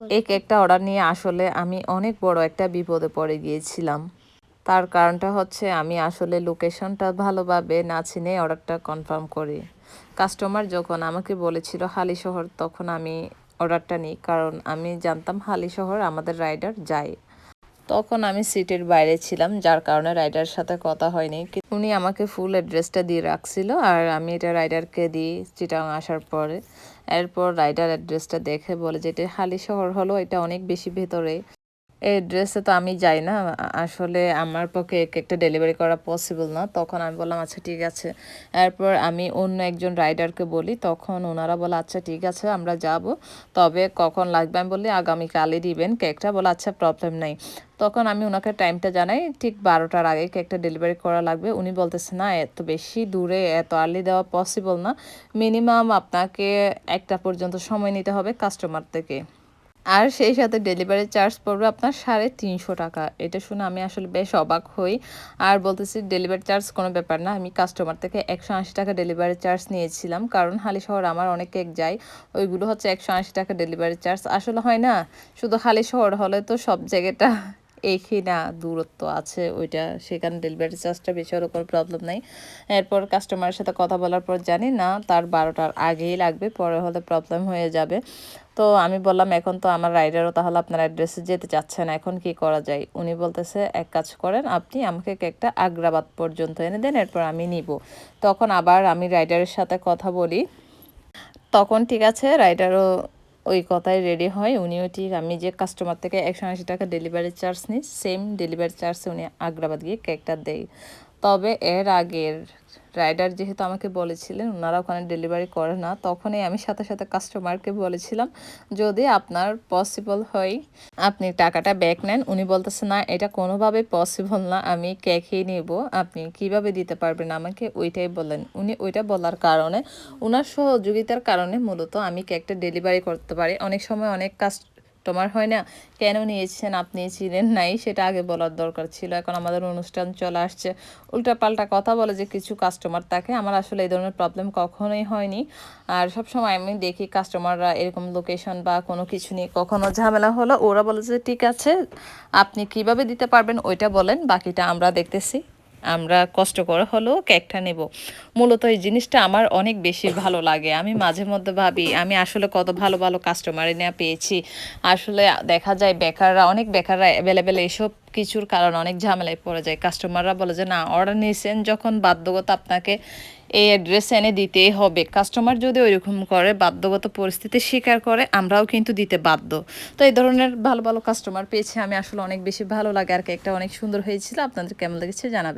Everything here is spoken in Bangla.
এই কেকটা অর্ডার নিয়ে আসলে আমি অনেক বড় একটা বিপদে পড়ে গিয়েছিলাম। তার কারণটা হচ্ছে আমি আসলে লোকেশনটা ভালোভাবে না চিনে অর্ডারটা কনফার্ম করি। কাস্টমার যখন আমাকে বলেছিল হালি শহর, তখন আমি অর্ডারটা নিই। কারণ আমি জানতাম হালি শহর আমাদের রাইডার যায়। তখন আমি সিটের বাইরে ছিলাম, যার কারণে রাইডার সাথে কথা হয়নি। উনি আমাকে ফুল অ্যাড্রেসটা দিয়ে রাখছিল আর আমি এটা রাইডারকে দিই চিটাং আসার পরে। এরপর রাইডার অ্যাড্রেসটা দেখে বলে যে এটা হালি শহর হলো, এটা অনেক বেশি ভেতরে। এই অ্যাড্রেসে তো আমি যাই না। আসলে আমার পক্ষে এক একটা ডেলিভারি করা পসিবল না। তখন আমি বললাম আচ্ছা ঠিক আছে। এরপর আমি অন্য একজন রাইডারকে বলি, তখন ওনারা বলে আচ্ছা ঠিক আছে, আমরা যাব। তবে কখন লাগবে আমি বলি আগামীকালই দিবেন কেকটা। বলে আচ্ছা প্রবলেম নাই। তখন আমি ওনাকে টাইমটা জানাই, ঠিক বারোটার আগে কেকটা ডেলিভারি করা লাগবে। উনি বলতেছে, না, এত বেশি দূরে, এত আর্লি দেওয়া পসিবল না। মিনিমাম আপনাকে একটা পর্যন্ত সময় নিতে হবে কাস্টমার থেকে। আর সেই সাথে ডেলিভারি চার্জ পড়বে আপনার সাড়ে তিনশো টাকা। এটা শুনে আমি আসলে বেশ অবাক হই। আর বলতেছি ডেলিভারি চার্জ কোনো ব্যাপার না, আমি কাস্টমার থেকে একশো আশি টাকা ডেলিভারি চার্জ নিয়েছিলাম। কারণ হালি শহর আমার অনেক কেক যায়, ওইগুলো হচ্ছে একশো আশি টাকা ডেলিভারি চার্জ আসলে হয় না, শুধু হালি শহর হলে তো সব জায়গাটা একই না দূরত্ব আছে, ওইটা সেখানে ডেলিভারি চার্জটা বেশি হলে কোনো প্রবলেম নাই। এরপর কাস্টমারের সাথে কথা বলার পর জানি না, তার বারোটার আগেই লাগবে, পরে হলে প্রবলেম হয়ে যাবে। তো আমি বললাম, এখন তো আমার রাইডারও তাহলে আপনার অ্যাড্রেসে যেতে চাচ্ছেন এখন কি করা যায়? উনি বলতেছে, এক কাজ করেন, আপনি আমাকে কেকটা আগ্রাবাদ পর্যন্ত এনে দেন, এরপর আমি নিব। তখন আবার আমি রাইডারের সাথে কথা বলি, তখন ঠিক আছে রাইডারও ওই কথাই রেডি হয়। উনিও ঠিক, আমি যে কাস্টমার থেকে একশো আশি টাকা ডেলিভারি চার্জ নিই সেম ডেলিভারি চার্জে উনি আগ্রাবাদ গিয়ে কেকটা দেয়। তবে এর আগের রাইডার যেহেতু আমাকে বলেছিলেন ওনারা ওখানে ডেলিভারি করে না, তখনই আমি সাথে সাথে কাস্টমারকে বলেছিলাম, যদি আপনার পসিবল হয়, আপনি টাকাটা ব্যাক নেন। উনি বলতেছে, না, এটা কোনোভাবে পসিবল না, আমি কেকই নেব, আপনি কীভাবে দিতে পারবেন? আমাকে ওইটাই বলেন উনি ওইটা বলার কারণে ওনার সহযোগিতার কারণে মূলত আমি কেকটা ডেলিভারি করতে পারি। অনেক সময় অনেক কাস্টমার হয় না? কেন নিয়েছেন? আপনি ছিলেন নাই? সেটা আগে বলার দরকার ছিল। এখন আমাদের অনুষ্ঠান চলে আসছে। উল্টাপাল্টা কথা বলে যে কিছু কাস্টমার থাকে, আমার আসলে এই ধরনের প্রবলেম কখনোই হয়নি। আর সব সময় আমি দেখি কাস্টমাররা এরকম লোকেশন বা কোনো কিছু নিয়ে কখনো ঝামেলা হলো, ওরা বলে যে ঠিক আছে, আপনি কীভাবে দিতে পারবেন, ওইটা বলেন, বাকিটা আমরা দেখতেছি। আমরা কষ্ট করে হলেও কেকটা নেব। মূলত এই জিনিসটা আমার অনেক বেশি ভালো লাগে। আমি মাঝে মধ্যে ভাবি, আমি আসলে কত ভালো ভালো কাস্টমার নেওয়া পেয়েছি। আসলে দেখা যায় বেকাররা, অনেক বেকাররা অ্যাভেলেবেল এইসব কিছুর কারণে অনেক ঝামেলায় পড়ে যায়। কাস্টমাররা বলে যে, না অর্ডার নিয়েছেন যখন বাধ্যগত আপনাকে এই অ্যাড্রেস এনে দিতেই হবে। কাস্টমার যদি ওইরকম করে বাধ্যগত পরিস্থিতি স্বীকার করে, আমরাও কিন্তু দিতে বাধ্য। তো এই ধরনের ভালো ভালো কাস্টমার পেয়েছি। আমি আসলে অনেক বেশি ভালো লাগে আর কেকটা অনেক সুন্দর হয়েছিল। আপনাদের কেমন লেগেছে জানাবে